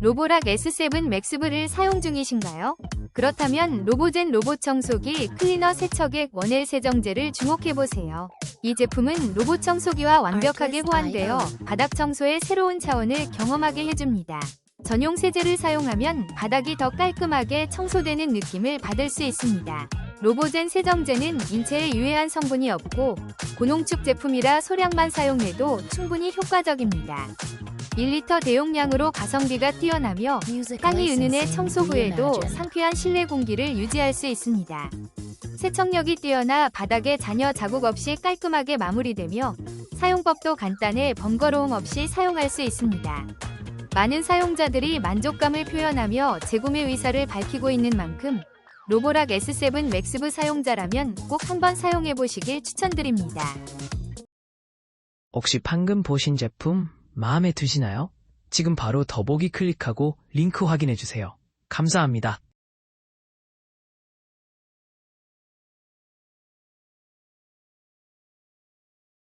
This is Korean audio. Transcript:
로보락 S7 맥스브를 사용 중이신가요? 그렇다면 로보젠 로봇 청소기 클리너 세척액 원엘 세정제를 주목해보세요. 이 제품은 로봇 청소기와 완벽하게 호환되어 바닥 청소의 새로운 차원을 경험하게 해줍니다. 전용 세제를 사용하면 바닥이 더 깔끔하게 청소되는 느낌을 받을 수 있습니다. 로보젠 세정제는 인체에 유해한 성분이 없고 고농축 제품이라 소량만 사용해도 충분히 효과적입니다. 1리터 대용량으로 가성비가 뛰어나며 땅이 은은의 청소 후에도 상쾌한 실내 공기를 유지할 수 있습니다. 세척력이 뛰어나 바닥에 잔여 자국 없이 깔끔하게 마무리되며 사용법도 간단해 번거로움 없이 사용할 수 있습니다. 많은 사용자들이 만족감을 표현하며 재구매 의사를 밝히고 있는 만큼 로보락 S7 맥스브 사용자라면 꼭 한번 사용해 보시길 추천드립니다. 혹시 방금 보신 제품 마음에 드시나요? 지금 바로 더보기 클릭하고 링크 확인해 주세요. 감사합니다.